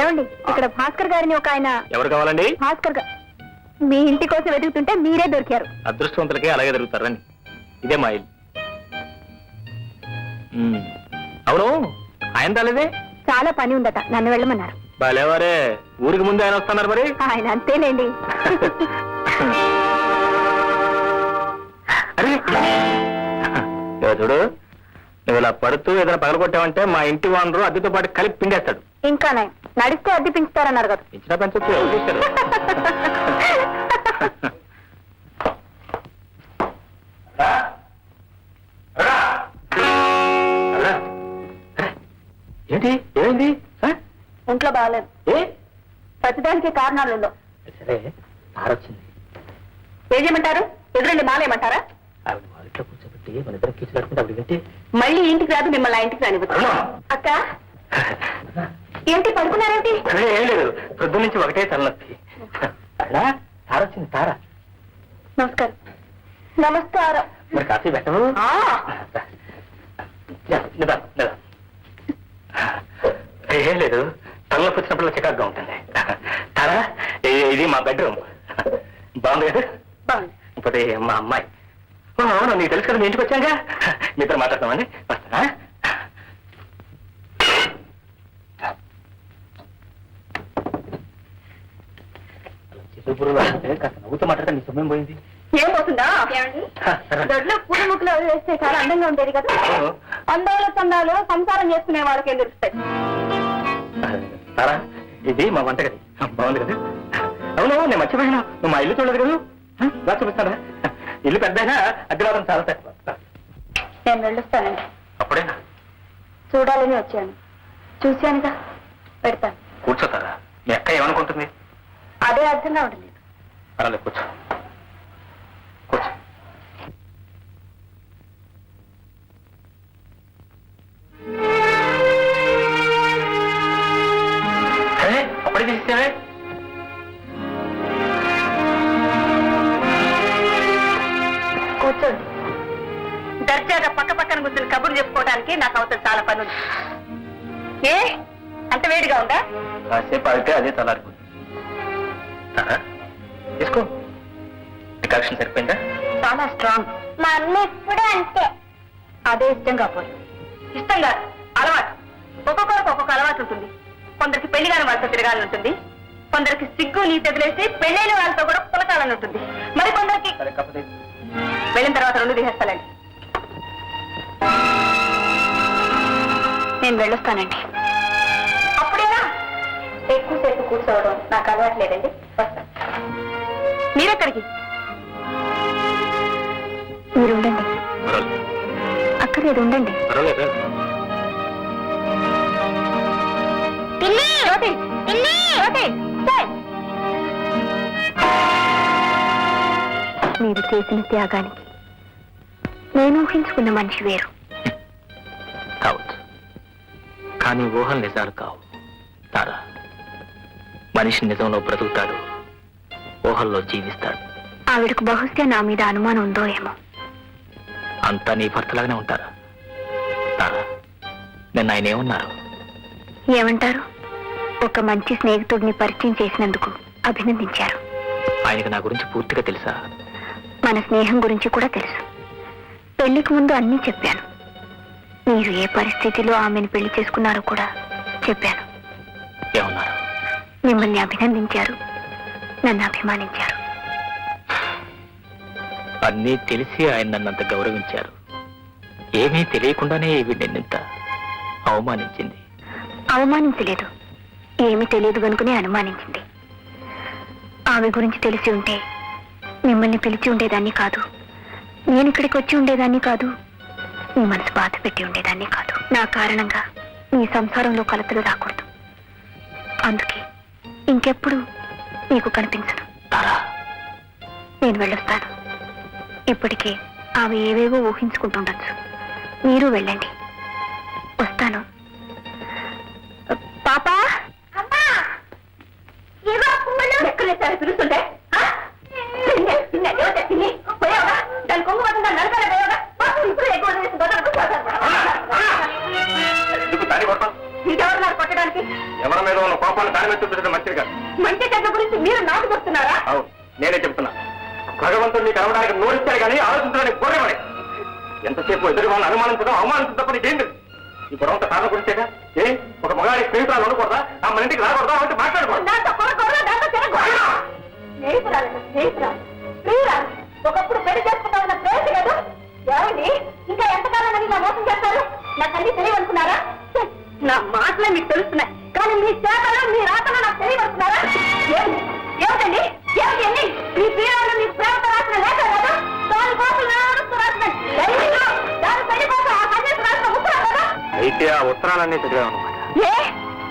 ఏమండి ఇక్కడ భాస్కర్ గారిని ఒక ఆయన ఎవరు కావాలండి? భాస్కర్గా మీ ఇంటి కోసం వెతుకుతుంటే మీరే దొరికారు. అదృష్టవంతులకే అలాగే దొరుకుతారు రండి. ఇదే మా ఇల్లు. ఉమ్. అవును ఆయన రాలేదే? చాలా పని ఉందట నన్ను వెళ్ళమన్నారు. బాలేవారే ఊరికి ముందు ఆయన వస్తున్నారు మరి? ఆయన అంతేలేండి. అరే! ఇదిగో చూడు నువ్వు ఇలా పడుతూ ఏదైనా పగలగొట్టావంటే మా ఇంటి వానరు అద్దెతో పాటు కలిపి పిండేస్తాడు. ఇంకా నయం నడిస్తే అద్దె పెంచుతారన్నారు కదా. ఇచ్చిన పెంచొచ్చు ఎవరు చూశారు ఏంటి? ఏమైంది? ఆ? ఒంట్లో బాగాలేదు. ఏ? ప్రతిదానికి కారణాలు ఉండవు. సరే ఆరొచ్చింది ఏం చేయమంటారు ఎదురండి మాలేయమంటారా? ఆవిడ మా ఇంట్లో కూర్చోబెట్టి మన ఇద్దరు కీచులాడుకుంటే ఆవిడ వింటే మళ్ళీ ఇంటికి రాదు మిమ్మల్ని ఆ ఇంటికి రానివ్వదు. అక్క! ఏంటి పడుకున్నారేంటి? ఏం లేదు. పొద్దు నుంచి ఒకటే తలనొప్పి. అలా తార. నమస్కారం. నమస్కారం. మరి కాఫీ పెట్టవు ఏం లేదు. తలనొప్పి వచ్చినప్పుడు చికాగ్గా ఉంటుంది. తారా ఇది- ఇది మా బెడ్రూమ్. బాగుంది కదా? ఇప్పుడు మా అమ్మాయి. అవును నీకు తెలుసు కదా మీ ఇంటికి వచ్చాగా? మీతో మాట్లాడతామని వస్తానా? చిరుపురులు అంటే కాస్త నవ్వుతూ మాట్లాడితే నీ సొమ్మేం పోయింది? ఏం పోతుందా? దొడ్లో పూల ముక్కలు అవి వేస్తే చాలా అందంగా ఉండేది కదా. అందాలు చందాలు సంసారం చేసుకునే వాళ్ళకి తెలుస్తాయి? తారా ఇది మా వంటగది. బాగుంది కదా. అవును నేను మర్చిపోయాను. నువ్వు మా ఇల్లు చూడదు కదా. హ? రా చూపిస్తారా ఇల్లు పెద్దగా అగ్రవాదం చాలా తక్కువ. నేను వెళ్ళొస్తానండి. అప్పుడేనా? చూడాలని వచ్చాను. చూశానుగా. పెడతాను. కూర్చోతారా మీ అక్క ఏమనుకుంటుంది? అదే అర్థంగా ఉంటుంది పర్వాలేదు కూర్చో. కూర్చో. అరే అప్పుడే తీసేవే కూర్చోండి. దర్జాగా పక్క పక్కన కూర్చొని కబుర్లు చెప్పుకోవడానికి నాకు అవసరం చాలా పని ఉంది ఏ? అంత వేడిగా ఉందా? కాసేపు అయితే అదే తలారిపోతుంది సరిపోయిందా? చాలా స్ట్రాంగ్. మా అమ్మ ఎప్పుడు అంతే. అదే ఇష్టం కాపోదు ఇష్టం కాదు అలవాటు. ఒక్కొక్కరికి ఒక్కొక్క అలవాటు ఉంటుంది. కొందరికి పెళ్ళి కాని వాళ్ళతో తిరగాలని ఉంటుంది కొందరికి సిగ్గు నీ తెదిలేసి పెళ్ళైన వాళ్ళతో కూడా పులకాలని ఉంటుంది మరి కొందరికి కాకపోతే వెళ్ళిన తర్వాత రెండు తీసేస్తానండి నేను వెళ్ళొస్తానండి. కూర్చోవడం నాకు అలవాట్లేదండి. వస్తాను మీరెక్కడికి? మీరు ఉండండి. పర్వాలేదు అక్కర్లేదు ఉండండి పర్వాలేదు జ్యోతి! మీరు చేసిన త్యాగానికి నేను ఊహించుకున్న మనిషి వేరు. కావచ్చు. కానీ ఊహలు నిజాలు కావు. తారా. మనిషి నిజంలో బ్రతుకుతాడు ఊహల్లో జీవిస్తాడు. ఆవిడకు బహుశా నా మీద అనుమానం ఉందో ఏమో. అంతా నీ భర్తలాగానే ఉంటారా. తారా నిన్న ఆయన ఏమన్నారు? ఏమంటారు? ఒక మంచి స్నేహితుడిని పరిచయం చేసినందుకు అభినందించారు. ఆయనకి నా గురించి పూర్తిగా తెలుసా? మన స్నేహం గురించి కూడా తెలుసు. పెళ్ళికి ముందు అన్నీ చెప్పాను. మీరు ఏ పరిస్థితిలో ఆమెను పెళ్ళి చేసుకున్నారో కూడా చెప్పాను. ఏమన్నారు? మిమ్మల్ని అభినందించారు. నన్ను అభిమానించారు. అన్నీ తెలిసి ఆయన నన్నంత గౌరవించారు. ఏమీ తెలియకుండానే ఈవిడ నిన్నంత అవమానించింది. అవమానించలేదు. ఏమీ తెలియదు కనుకనే అనుమానించింది. ఆమె గురించి తెలిసి ఉంటే మిమ్మల్ని పిలిచి ఉండేదాన్ని కాదు. నేను ఇక్కడికి వచ్చి ఉండేదాన్ని కాదు. మీ మనసు బాధ పెట్టి ఉండేదాన్ని కాదు. నా కారణంగా మీ సంసారంలో కలతలు రాకూడదు. అందుకే ఇంకెప్పుడు మీకు కనిపించను నేను వెళ్ళొస్తాను. ఇప్పటికే ఆమె ఏవేవో ఊహించుకుంటుండొచ్చు. మీరు వెళ్ళండి. వస్తాను. పాపా! చూపించడం మంచిది కాదు మంచి చెడ్డ గురించి మీరు నాకు చెప్తున్నారా? అవును నేనే చెప్తున్నా. భగవంతుడు నీకు అరవడానికి నోరిస్తాడు కానీ ఆలోచించడానికి గొర్రెమని ఎంతసేపు ఎదురు వాళ్ళని అనుమానించడం అవమానించడం తప్ప నీకేం తెలుసు ఈ గొడవంత కారణం గురించేగా ఏ? ఒక మగాడి స్నేహితురాలు ఉండకూడదా? ఆ మన ఇంటికి రాకూడదా? అంటే మాట్లాడకూడదు. స్నేహితురాలు, స్నేహితురాలు. ఆ ఉత్తరాలన్నీ చదివామన్నమాట ఏ?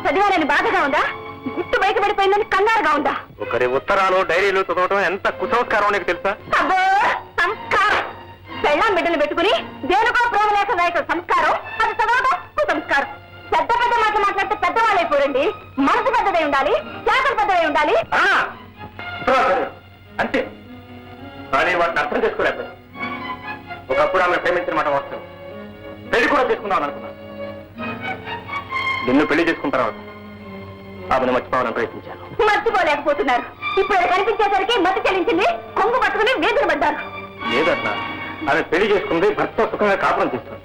చదివాలని బాధగా ఉందా? గుట్టు బయట పడిపోయిందని కంగారుగా ఉందా? ఒకరి ఉత్తరాలు డైరీలు చదవడం ఎంత కుసంస్కారం నీకు తెలుసా? అబ్బో సంస్కారం. పెళ్ళాం బిడ్డలు పెట్టుకుని దేనికో ప్రేమ లేఖ రాయటం సంస్కారం. అది చదవడం సంస్కారం పెద్ద పెద్ద మాటలు మాట్లాడితే పెద్దవాళ్ళైపోరండి మనసు పెద్దదై ఉండాలి చేతలు పెద్దదై ఉండాలి. చదివాను. అంతే కానీ వాటిని అర్థం చేసుకోలేకపోయాను. ఒకప్పుడు ఆమె ప్రేమించిన మాట వస్తాను పెళ్ళి కూడా చేసుకుందామని అనుకున్నాను. నిన్ను పెళ్ళి చేసుకున్న తర్వాత ఆమెను మర్చిపోవాలని ప్రయత్నించాను. మర్చిపోలేకపోతున్నారు. ఇప్పుడు కనిపించేసరికి మతి చెల్లించింది కొంగు పట్టుకుని వేదులు పడ్డారు. లేదన్నా ఆమె పెళ్ళి చేసుకుంది భర్త సుఖంగా కాపురం చేస్తుంది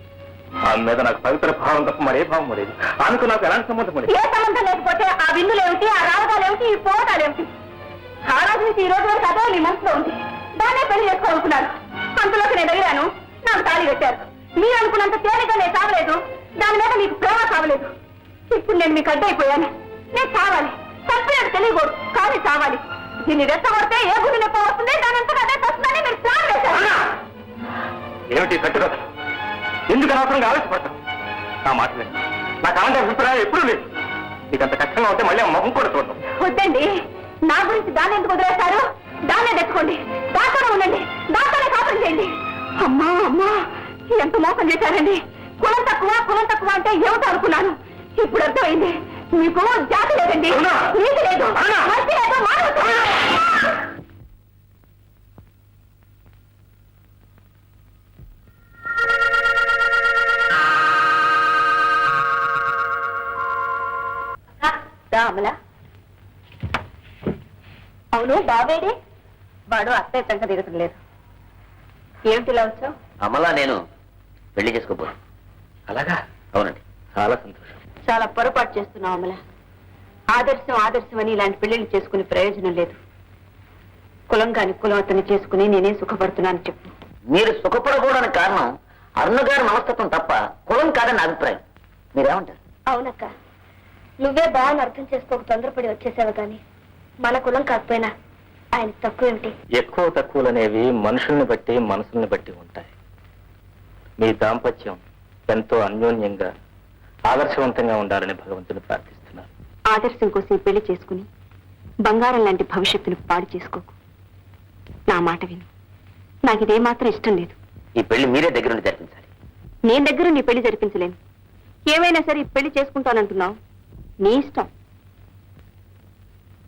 ఆమె మీద నాకు పవిత్ర భావం తప్ప మరే భావం లేదు. ఆమెకు నాకు ఎలాంటి సంబంధం లేదు. ఏ సంబంధం లేకపోతే ఆ విందులేమిటి ఆ రావడాలేమిటి ఈ పోవటాలేమిటి ఆ రోజు నుంచి ఈ రోజు వరకు అదే మీ మనసులో ఉంది. దాన్నే పెళ్ళి చేసుకోవాలనుకున్నారు అంతలోకి నేను అడిగాను నాకు తాళి కట్టారు. మీరు అనుకున్నంత తేలిక నేను చావలేదు దాని మీద మీకు ప్రేమ చావలేదు ఇప్పుడు నేను మీకు అడ్డైపోయాను. నేను చావాలి. చంపినట్టు తెలియకూడదు. కానీ చావాలి. దీన్ని రెచ్చగొడితే ఏ గుడి నొప్పి వస్తుంది? దాని అంతా అదే వస్తుందని మీరు ప్లాన్ వేశారు ఏమిటి కట్టుకథ? ఎందుకు అనవసరంగా ఆలోచపడతాను నా మాట లేదు నాకు అలాంటి అభిప్రాయం ఎప్పుడూ లేదు. అంత కష్టంగా ఉంటే మళ్ళీ మొహం కూడా చూడటం వద్దండి. నా గురించి దాన్ని ఎందుకు వదిలేస్తారు దాన్నే తెచ్చుకోండి. దాంతోనే ఉండండి. దాంతోనే కాపురం చేయండి. అమ్మా అమ్మా! ఎంత మోసం చేశారండి. కులం తక్కువ కులం తక్కువ అంటే ఏమిటో అనుకున్నాను. ఇప్పుడు అర్థమైంది. మీకు జాతి లేదండి. అవునా? నీతి లేదు. అవునా? మంచి లేదు. రామలా! అవును బాబేడి? వాడు అత్తయ్య సంగ దిగటం లేదు. ఏమిటి ఇలా వచ్చావు? అమలా నేను పెళ్ళి చేసుకోబో అలాగా? అవునండి. చాలా సంతోషం. చాలా పొరపాటు చేస్తున్నావు అమల. ఆదర్శం ఆదర్శం అని ఇలాంటి పెళ్ళిళ్ళు చేసుకునే ప్రయోజనం లేదు. కులం కాని కులం అతన్ని చేసుకుని నేనే సుఖపడుతున్నాను చెప్పు. మీరు సుఖపడకూడని కారణం అరుణ గారి మనస్తత్వం తప్ప కులం కాదని నా అభిప్రాయం. మీరేమంటారు? అవునక్క. నువ్వే బాగా అర్థం చేసుకోక తొందరపడి వచ్చేసావు కానీ మన కులం కాకపోయినా ఆయన తక్కువ ఏమిటి? ఎక్కువ తక్కువలు అనేవి మనుషుల్ని బట్టి మనసుల్ని బట్టి ఉంటాయి. మీ దాంపత్యం ఎంతో అన్యోన్యంగా ఆదర్శవంతంగా ఉండాలని భగవంతుని ప్రార్థిస్తున్నాను ఆదర్శం కోసం పెళ్ళి చేసుకుని బంగారం లాంటి భవిష్యత్తును పాడు చేసుకోకు. నా మాట విను. నాకు ఇదే మాత్రం ఇష్టం లేదు. ఈ పెళ్ళి మీరే దగ్గరుండి జరిపించాలి. నేను దగ్గర నీ పెళ్ళి జరిపించలేను. ఏమైనా సరే ఈ పెళ్ళి చేసుకుంటానంటున్నావు. నీ ఇష్టం.